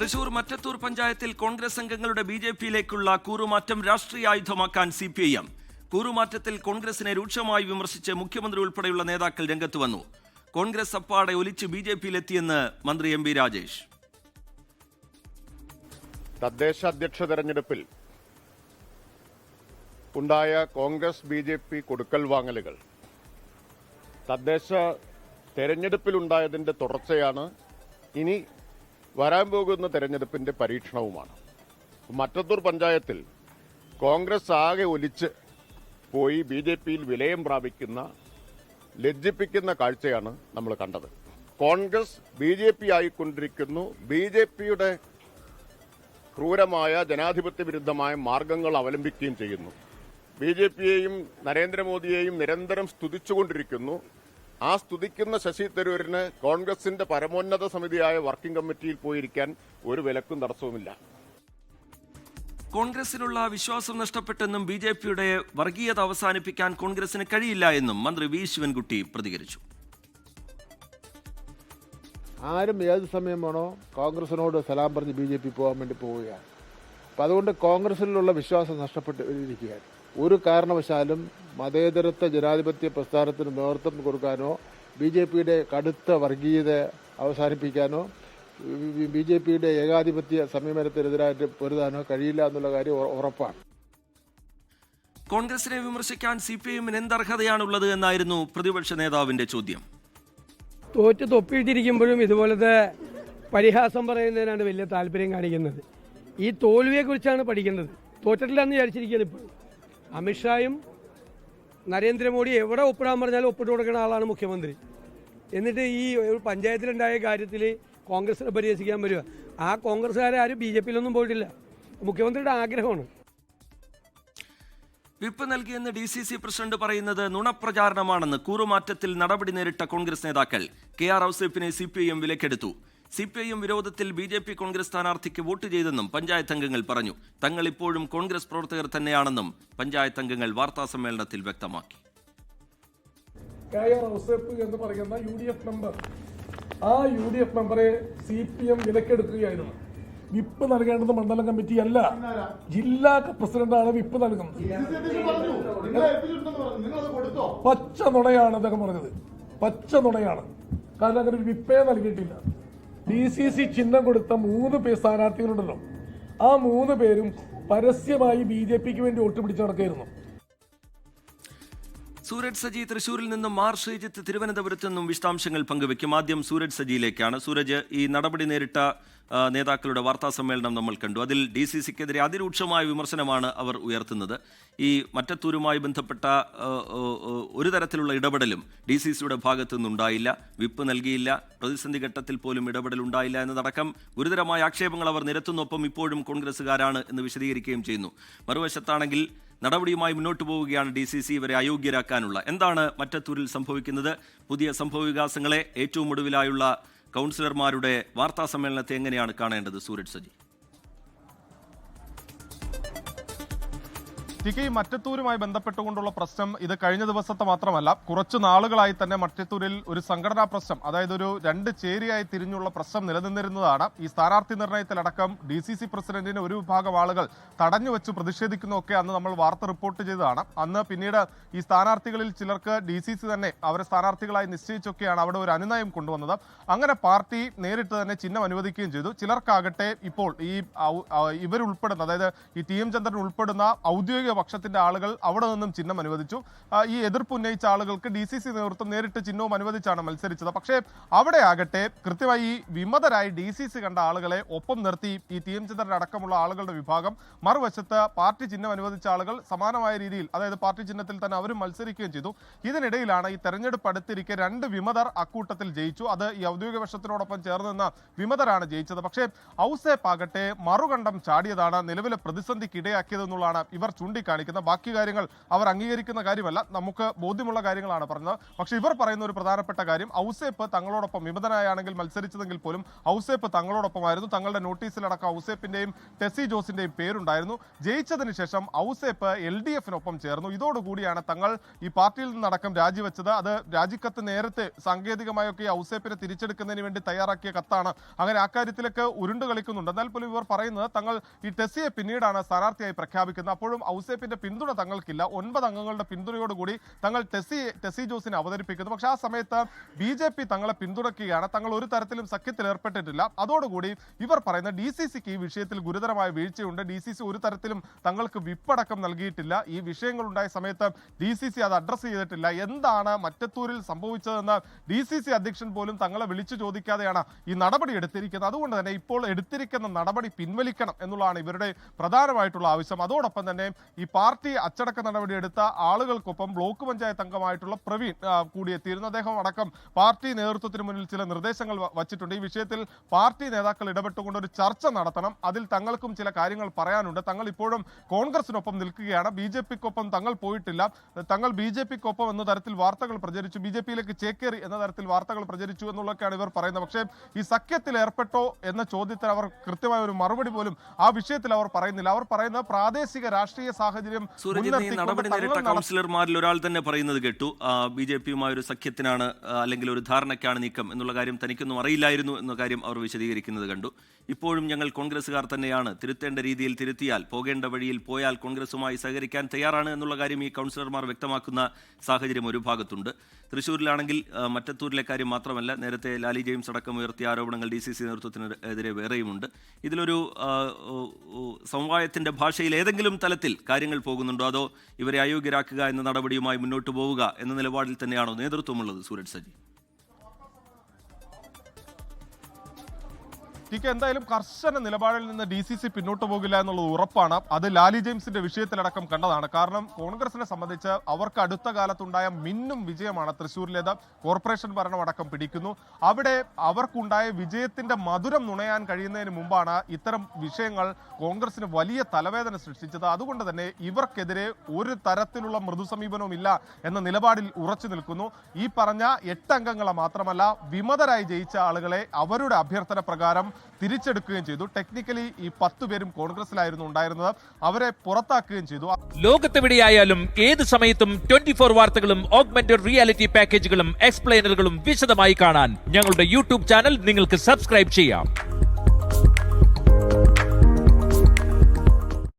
തൃശൂർ മറ്റത്തൂർ പഞ്ചായത്തിൽ കോൺഗ്രസ് അംഗങ്ങളുടെ B J പിയിലേക്കുള്ള കൂറുമാറ്റം രാഷ്ട്രീയായുധമാക്കാൻ സി പി ഐ എം. കൂറുമാറ്റത്തിൽ കോൺഗ്രസിനെ രൂക്ഷമായി വിമർശിച്ച് മുഖ്യമന്ത്രി ഉൾപ്പെടെയുള്ള നേതാക്കൾ രംഗത്ത് വന്നു. കോൺഗ്രസ് അപ്പാടെ ഒലിച്ച് ബി ജെ പിയിലെത്തിയെന്ന് മന്ത്രി എം ബി രാജേഷ്. തദ്ദേശ അധ്യക്ഷ തെരഞ്ഞെടുപ്പിൽ ഉണ്ടായ കോൺഗ്രസ് ബി ജെ പി കൊടുക്കൽ വാങ്ങലുകൾ. തദ്ദേശ തെരഞ്ഞെടുപ്പിലുണ്ടായതിന്റെ തുടർച്ചയാണ് ഇനി വരാൻ പോകുന്ന തെരഞ്ഞെടുപ്പിന്റെ പരീക്ഷണവുമാണ്. മറ്റത്തൂർ പഞ്ചായത്തിൽ കോൺഗ്രസ് ആകെ ഒലിച്ച് പോയി ബി ജെ പിയിൽ വിലയം പ്രാപിക്കുന്ന ലജ്ജിപ്പിക്കുന്ന കാഴ്ചയാണ് നമ്മൾ കണ്ടത്. കോൺഗ്രസ് ബി ജെ പി ആയിക്കൊണ്ടിരിക്കുന്നു. ബി ജെ പിയുടെ ക്രൂരമായ ജനാധിപത്യ വിരുദ്ധമായ മാർഗങ്ങൾ അവലംബിക്കുകയും ചെയ്യുന്നു. ബി ജെ പിയെയും നരേന്ദ്രമോദിയെയും നിരന്തരം സ്തുതിച്ചുകൊണ്ടിരിക്കുന്നു. ആ സ്തുതിക്കുന്ന ശശി തരൂരിന് കോൺഗ്രസിന്റെ പരമോന്നത സമിതിയായ വർക്കിംഗ് കമ്മിറ്റിയിൽ പോയിരിക്കാൻ ഒരു വിലക്കും തടസ്സവുമില്ല. കോൺഗ്രസിനുള്ള വിശ്വാസം നഷ്ടപ്പെട്ടെന്നും ബി ജെ പിയുടെ വർഗീയത അവസാനിപ്പിക്കാൻ കോൺഗ്രസിന് കഴിയില്ല എന്നും മന്ത്രി വി ശിവൻകുട്ടി പ്രതികരിച്ചു. ആരും ഏത് സമയം വേണോ കോൺഗ്രസിനോട് സലാം പറഞ്ഞ് ബി ജെ പി പോകാൻ വേണ്ടി പോവുകയാണ്. അപ്പം അതുകൊണ്ട് കോൺഗ്രസിലുള്ള വിശ്വാസം നഷ്ടപ്പെട്ട് ഇരിക്കുകയാണ്. ഒരു കാരണവശാലും മതേതരത്വ ജനാധിപത്യ പ്രസ്ഥാനത്തിന് നേതൃത്വം കൊടുക്കാനോ ബി ജെ പിയുടെ കടുത്ത വർഗീയത അവസാനിപ്പിക്കാനോ ബി ജെ പിയുടെ ഏകാധിപത്യ സമീപനത്തിനെതിരായിട്ട് പൊരുതാനോ കഴിയില്ല എന്നുള്ള കാര്യം ഉറപ്പാണ്. കോൺഗ്രസിനെ വിമർശിക്കാൻ സി പി എമ്മിന് എന്തർഹതയാണുള്ളത് എന്നായിരുന്നു പ്രതിപക്ഷ നേതാവിന്റെ ചോദ്യം. തോറ്റ് തൊപ്പിയിട്ടിരിക്കുമ്പോഴും ഇതുപോലത്തെ പരിഹാസം പറയുന്നതിനാണ് വലിയ താല്പര്യം കാണിക്കുന്നത്. ഈ തോൽവിയെക്കുറിച്ചാണ് പഠിക്കുന്നത് തോറ്റിട്ടില്ലെന്ന് വിചാരിച്ചിരിക്കുന്നത് ഇപ്പോൾ അമിത്ഷായും നരേന്ദ്രമോദി എവിടെ ഒപ്പിടാൻ പറഞ്ഞാലും ഒപ്പിട്ട് കൊടുക്കുന്ന ആളാണ് മുഖ്യമന്ത്രി. എന്നിട്ട് ഈ ഒരു പഞ്ചായത്തിലുണ്ടായ കാര്യത്തിൽ കോൺഗ്രസിനെ പരിഹസിക്കാൻ വരിക ആ കോൺഗ്രസ്സുകാരെ ആരും ബി ജെ പിയിലൊന്നും പോയിട്ടില്ല. മുഖ്യമന്ത്രിയുടെ ആഗ്രഹമാണ്. വിപ്പ് നൽകിയെന്ന് ഡി സി സി പ്രസിഡന്റ് പറയുന്നത് നുണപ്രചാരണമാണെന്ന് കൂറുമാറ്റത്തിൽ നടപടി നേരിട്ട കോൺഗ്രസ് നേതാക്കൾ കെ ആർ ഔസേപ്പിനെ സി പി ഐ എം വിലക്കെടുത്തു. സി പി ഐ എം വിരോധത്തിൽ ബി ജെ പി കോൺഗ്രസ് സ്ഥാനാർത്ഥിക്ക് വോട്ട് ചെയ്തെന്നും പഞ്ചായത്ത് അംഗങ്ങൾ പറഞ്ഞു. തങ്ങൾ ഇപ്പോഴും കോൺഗ്രസ് പ്രവർത്തകർ തന്നെയാണെന്നും പഞ്ചായത്ത് അംഗങ്ങൾ വാർത്താസമ്മേളനത്തിൽ വ്യക്തമാക്കി. കെ ആർ എന്ന് പറയുന്ന യു ഡി എഫ് മെമ്പർ. ആ യു ഡി എഫ് മെമ്പറെ സി പി എം വിലക്കെടുക്കുകയായിരുന്നു. വിപ്പ് നൽകേണ്ടത് മണ്ഡലം കമ്മിറ്റി അല്ല. ജില്ലാ പ്രസിഡന്റാണ് വിപ്പ് നൽകുന്നത്. പച്ച നുണയാണ് അദ്ദേഹം പറഞ്ഞത്. പച്ച നുണയാണ് കാരണം അങ്ങനെ ഒരു വിപ്പേ നൽകിയിട്ടില്ല. ഡി സി സി ചിഹ്നം കൊടുത്ത മൂന്ന് പേർ സ്ഥാനാർത്ഥികളുണ്ടല്ലോ. ആ മൂന്ന് പേരും പരസ്യമായി ബി ജെ പിക്ക് വേണ്ടി വോട്ട് പിടിച്ചു നടക്കുകയായിരുന്നു. സൂരജ് സജി തൃശൂരിൽ നിന്നും മാർ ശ്രീജിത്ത് തിരുവനന്തപുരത്ത് നിന്നും വിശദാംശങ്ങൾ പങ്കുവെക്കും ആദ്യം സൂരജ് സജിയിലേക്കാണ്. സൂരജ് ഈ നടപടി നേരിട്ട നേതാക്കളുടെ വാർത്താ സമ്മേളനം നമ്മൾ കണ്ടു. അതിൽ ഡി സി സിക്കെതിരെ അതിരൂക്ഷമായ വിമർശനമാണ് അവർ ഉയർത്തുന്നത്. ഈ മറ്റത്തൂരുമായി ബന്ധപ്പെട്ട ഒരു തരത്തിലുള്ള ഇടപെടലും ഡി സി സിയുടെ ഭാഗത്തു നിന്നുണ്ടായില്ല. വിപ്പ് നൽകിയില്ല. പ്രതിസന്ധി ഘട്ടത്തിൽ പോലും ഇടപെടൽ ഉണ്ടായില്ല എന്നതടക്കം ഗുരുതരമായ ആക്ഷേപങ്ങൾ അവർ നിരത്തുന്നൊപ്പം ഇപ്പോഴും കോൺഗ്രസ്സുകാരാണ് എന്ന് വിശദീകരിക്കുകയും ചെയ്യുന്നു. മറുവശത്താണെങ്കിൽ നടപടിയുമായി മുന്നോട്ട് പോവുകയാണ് ഡി സി സി ഇവരെ അയോഗ്യരാക്കാനുള്ള. എന്താണ് മറ്റത്തൂരിൽ സംഭവിക്കുന്നത്? പുതിയ സംഭവ വികാസങ്ങളെ ഏറ്റവും ഒടുവിലായുള്ള കൗൺസിലർമാരുടെ വാർത്താ സമ്മേളനത്തെ എങ്ങനെയാണ് കാണേണ്ടത്? സൂരജ് സജി. ടി കെ ഈ മറ്റത്തൂരുമായി ബന്ധപ്പെട്ടുകൊണ്ടുള്ള പ്രശ്നം ഇത് കഴിഞ്ഞ ദിവസത്തെ മാത്രമല്ല കുറച്ചു നാളുകളായി തന്നെ മറ്റത്തൂരിൽ ഒരു സംഘടനാ പ്രശ്നം അതായത് ഒരു രണ്ട് ചേരിയായി തിരിഞ്ഞുള്ള പ്രശ്നം നിലനിന്നിരുന്നതാണ്. ഈ സ്ഥാനാർത്ഥി നിർണയത്തിലടക്കം ഡി സി സി പ്രസിഡന്റിന് ഒരു വിഭാഗം ആളുകൾ തടഞ്ഞു വെച്ച് പ്രതിഷേധിക്കുന്നതൊക്കെ അന്ന് നമ്മൾ വാർത്ത റിപ്പോർട്ട് ചെയ്തതാണ്. അന്ന് പിന്നീട് ഈ സ്ഥാനാർത്ഥികളിൽ ചിലർക്ക് ഡി സി സി തന്നെ അവരെ സ്ഥാനാർത്ഥികളായി നിശ്ചയിച്ചൊക്കെയാണ് അവിടെ ഒരു അനുനയം കൊണ്ടുവന്നത്. അങ്ങനെ പാർട്ടി നേരിട്ട് തന്നെ ചിഹ്നം അനുവദിക്കുകയും ചെയ്തു. ചിലർക്കാകട്ടെ ഇപ്പോൾ ഈ ഇവരുൾപ്പെടുന്ന അതായത് ഈ ടി എം ചന്ദ്രൻ ഉൾപ്പെടുന്ന ഔദ്യോഗിക പക്ഷത്തിന്റെ ആളുകൾ അവിടെ നിന്നും ചിഹ്നം അനുവദിച്ചു. ഈ എതിർപ്പ് ഉന്നയിച്ച ആളുകൾക്ക് ഡി സി സി നേതൃത്വം നേരിട്ട് ചിഹ്നവും അനുവദിച്ചാണ് മത്സരിച്ചത്. പക്ഷേ അവിടെ ആകട്ടെ കൃത്യമായി ഈ വിമതരായി ഡി സി സി കണ്ട ആളുകളെ ഒപ്പം നിർത്തി ഈ ടി എം ചന്ദ്രൻ അടക്കമുള്ള ആളുകളുടെ വിഭാഗം മറുവശത്ത് പാർട്ടി ചിഹ്നം അനുവദിച്ച ആളുകൾ സമാനമായ രീതിയിൽ അതായത് പാർട്ടി ചിഹ്നത്തിൽ തന്നെ അവരും മത്സരിക്കുകയും ചെയ്തു. ഇതിനിടയിലാണ് ഈ തെരഞ്ഞെടുപ്പ് അടുത്തിരിക്കെ രണ്ട് വിമതർ അക്കൂട്ടത്തിൽ ജയിച്ചു. അത് ഈ ഔദ്യോഗിക വശത്തിനോടൊപ്പം ചേർന്ന് വിമതരാണ് ജയിച്ചത്. പക്ഷേ ഔസേപ്പ് ആകട്ടെ മറുകണ്ഠം ചാടിയതാണ് നിലവിലെ പ്രതിസന്ധിക്ക് ഇടയാക്കിയതെന്നുള്ളതാണ് ഇവർ ചൂണ്ടിക്കാട്ടുന്നത് ചൂണ്ടിക്കാണിക്കുന്നത് ബാക്കി കാര്യങ്ങൾ അവർ അംഗീകരിക്കുന്ന കാര്യമല്ല. നമുക്ക് ബോധ്യമുള്ള കാര്യങ്ങളാണ് പറഞ്ഞത്. പക്ഷെ ഇവർ പറയുന്ന ഒരു പ്രധാനപ്പെട്ട കാര്യം ഔസേപ്പ് തങ്ങളോടൊപ്പം വിമതനായാണെങ്കിൽ മത്സരിച്ചതെങ്കിൽ പോലും ഔസേപ്പ് തങ്ങളോടൊപ്പമായിരുന്നു. തങ്ങളുടെ നോട്ടീസിലടക്കം ഔസേപ്പിന്റെയും ടെസി ജോസിന്റെയും പേരുണ്ടായിരുന്നു. ജയിച്ചതിന് ശേഷം ഔസേപ്പ് എൽ ഡി എഫിനൊപ്പം ചേർന്നു. ഇതോടുകൂടിയാണ് തങ്ങൾ ഈ പാർട്ടിയിൽ നിന്നടക്കം രാജിവെച്ചത്. അത് രാജിക്കത്ത് നേരത്തെ സാങ്കേതികമായൊക്കെ ഔസേപ്പിനെ തിരിച്ചെടുക്കുന്നതിന് വേണ്ടി തയ്യാറാക്കിയ കത്താണ്. അങ്ങനെ ആ കാര്യത്തിലൊക്കെ ഉരുണ്ട് കളിക്കുന്നുണ്ട്. എന്നാൽ പോലും ഇവർ പറയുന്നത് തങ്ങൾ ഈ ടെസിയെ പിന്നീടാണ് സ്ഥാനാർത്ഥിയായി പ്രഖ്യാപിക്കുന്നത്. അപ്പോഴും ഔസേപ്പിന്റെ പിന്തുണ തങ്ങൾക്കില്ല. ഒൻപത് അംഗങ്ങളുടെ പിന്തുണയോടുകൂടി തങ്ങൾ ടെസി ടെസി ജോസിനെ അവതരിപ്പിക്കുന്നു. പക്ഷേ ആ സമയത്ത് ബി ജെ പി തങ്ങളെ പിന്തുണയ്ക്കുകയാണ്. തങ്ങൾ ഒരു തരത്തിലും സഖ്യത്തിൽ ഏർപ്പെട്ടിട്ടില്ല. അതോടുകൂടി ഇവർ പറയുന്ന ഡി സി സിക്ക് ഈ വിഷയത്തിൽ ഗുരുതരമായ വീഴ്ചയുണ്ട്. ഡി സി സി ഒരു തരത്തിലും തങ്ങൾക്ക് വിപ്പടക്കം നൽകിയിട്ടില്ല. ഈ വിഷയങ്ങൾ വിഷയങ്ങളുണ്ടായ സമയത്ത് ഡി സി സി അത് അഡ്രസ്സ് ചെയ്തിട്ടില്ല. എന്താണ് മറ്റത്തൂരിൽ സംഭവിച്ചതെന്ന് ഡി സി സി അധ്യക്ഷൻ പോലും തങ്ങളെ വിളിച്ചു ചോദിക്കാതെയാണ് ഈ നടപടി എടുത്തിരിക്കുന്നത്. അതുകൊണ്ട് തന്നെ ഇപ്പോൾ എടുത്തിരിക്കുന്ന നടപടി പിൻവലിക്കണം എന്നുള്ളതാണ് ഇവരുടെ പ്രധാനമായിട്ടുള്ള ആവശ്യം. അതോടൊപ്പം തന്നെ ഈ പാർട്ടി അച്ചടക്ക നടപടി എടുത്ത ആളുകൾക്കൊപ്പം ബ്ലോക്ക് പഞ്ചായത്ത് അംഗമായിട്ടുള്ള പ്രവീൺ കൂടിയെത്തിയിരുന്നു അദ്ദേഹം അടക്കം പാർട്ടി നേതൃത്വത്തിന് മുന്നിൽ ചില നിർദ്ദേശങ്ങൾ വച്ചിട്ടുണ്ട്. ഈ വിഷയത്തിൽ പാർട്ടി നേതാക്കൾ ഇടപെട്ടുകൊണ്ട് ഒരു ചർച്ച നടത്തണം. അതിൽ തങ്ങൾക്കും ചില കാര്യങ്ങൾ പറയാനുണ്ട്. തങ്ങൾ ഇപ്പോഴും കോൺഗ്രസിനൊപ്പം നിൽക്കുകയാണ്. ബി ജെ പിക്കൊപ്പം തങ്ങൾ പോയിട്ടില്ല. തങ്ങൾ ബി ജെ പിക്കൊപ്പം എന്ന തരത്തിൽ വാർത്തകൾ പ്രചരിച്ചു. ബി ജെ പിയിലേക്ക് ചേക്കേറി എന്ന തരത്തിൽ വാർത്തകൾ പ്രചരിച്ചു എന്നുള്ളതൊക്കെയാണ് ഇവർ പറയുന്നത്. പക്ഷേ ഈ സഖ്യത്തിൽ ഏർപ്പെട്ടോ എന്ന ചോദ്യത്തിൽ അവർ കൃത്യമായ ഒരു മറുപടി പോലും ആ വിഷയത്തിൽ അവർ പറയുന്നില്ല. അവർ പറയുന്നത് പ്രാദേശിക രാഷ്ട്രീയ സാഹചര്യം നടപടി നേരിട്ട കൗൺസിലർമാരിൽ ഒരാൾ തന്നെ പറയുന്നത് കേട്ടു. ബി ജെ പിയുമായ ഒരു സഖ്യത്തിനാണ് അല്ലെങ്കിൽ ഒരു ധാരണയ്ക്കാണ് നീക്കം എന്നുള്ള കാര്യം തനിക്കൊന്നും അറിയില്ലായിരുന്നു എന്ന കാര്യം അവർ വിശദീകരിക്കുന്നത് കണ്ടു. ഇപ്പോഴും ഞങ്ങൾ കോൺഗ്രസ്സുകാർ തന്നെയാണ്. തിരുത്തേണ്ട രീതിയിൽ തിരുത്തിയാൽ പോകേണ്ട വഴിയിൽ പോയാൽ കോൺഗ്രസുമായി സഹകരിക്കാൻ തയ്യാറാണ് എന്നുള്ള കാര്യം ഈ കൗൺസിലർമാർ വ്യക്തമാക്കുന്ന സാഹചര്യം ഒരു ഭാഗത്തുണ്ട്. തൃശ്ശൂരിലാണെങ്കിൽ മറ്റത്തൂരിലെ കാര്യം മാത്രമല്ല നേരത്തെ ലാലി ജെയിംസ് അടക്കം ഉയർത്തിയ ആരോപണങ്ങൾ ഡി സി സി നേതൃത്വത്തിനെതിരെ വേറെയുമുണ്ട് ഇതിലൊരു സമവായത്തിന്റെ ഭാഷയിൽ ഏതെങ്കിലും തലത്തിൽ കാര്യങ്ങൾ പോകുന്നുണ്ടോ? അതോ ഇവരെ അയോഗ്യരാക്കുക എന്ന നടപടിയുമായി മുന്നോട്ട് പോവുക എന്ന നിലപാടിൽ തന്നെയാണോ നേതൃത്വമുള്ളത് സൂരജ് സജി? ടി കെ എന്തായാലും കർശന നിലപാടിൽ നിന്ന് ഡി സി സി പിന്നോട്ട് പോകില്ല എന്നുള്ളത് ഉറപ്പാണ്. അത് ലാലി ജെയിംസിന്റെ വിഷയത്തിലടക്കം കണ്ടതാണ്. കാരണം കോൺഗ്രസിനെ സംബന്ധിച്ച് അവർക്ക് അടുത്ത കാലത്തുണ്ടായ മിന്നും വിജയമാണ് തൃശ്ശൂരിലേത്. കോർപ്പറേഷൻ ഭരണം അടക്കം പിടിക്കുന്നു. അവിടെ അവർക്കുണ്ടായ വിജയത്തിന്റെ മധുരം നുണയാൻ കഴിയുന്നതിന് മുമ്പാണ് ഇത്തരം വിഷയങ്ങൾ കോൺഗ്രസിന് വലിയ തലവേദന സൃഷ്ടിച്ചത്. അതുകൊണ്ട് തന്നെ ഇവർക്കെതിരെ ഒരു തരത്തിലുള്ള മൃദു സമീപനവും ഇല്ല എന്ന നിലപാടിൽ ഉറച്ചു നിൽക്കുന്നു. ഈ പറഞ്ഞ എട്ട് അംഗങ്ങളെ മാത്രമല്ല വിമതരായി ജയിച്ച ആളുകളെ അവരുടെ അഭ്യർത്ഥന പ്രകാരം തിരിച്ചെടുക്കുകയും ചെയ്തു. ടെക്നിക്കലി ഈ പത്തു പേരും കോൺഗ്രസിലായിരുന്നു ഉണ്ടായിരുന്നത്. അവരെ പുറത്താക്കുകയും ചെയ്തു. ലോകത്തെവിടെയായാലും ഏത് സമയത്തും ട്വന്റി ഫോർ വാർത്തകളും ഓഗ്മെന്റഡ് റിയാലിറ്റി പാക്കേജുകളും എക്സ്പ്ലെയിനറുകളും വിശദമായി കാണാൻ ഞങ്ങളുടെ യൂട്യൂബ് ചാനൽ നിങ്ങൾക്ക് സബ്സ്ക്രൈബ് ചെയ്യാം.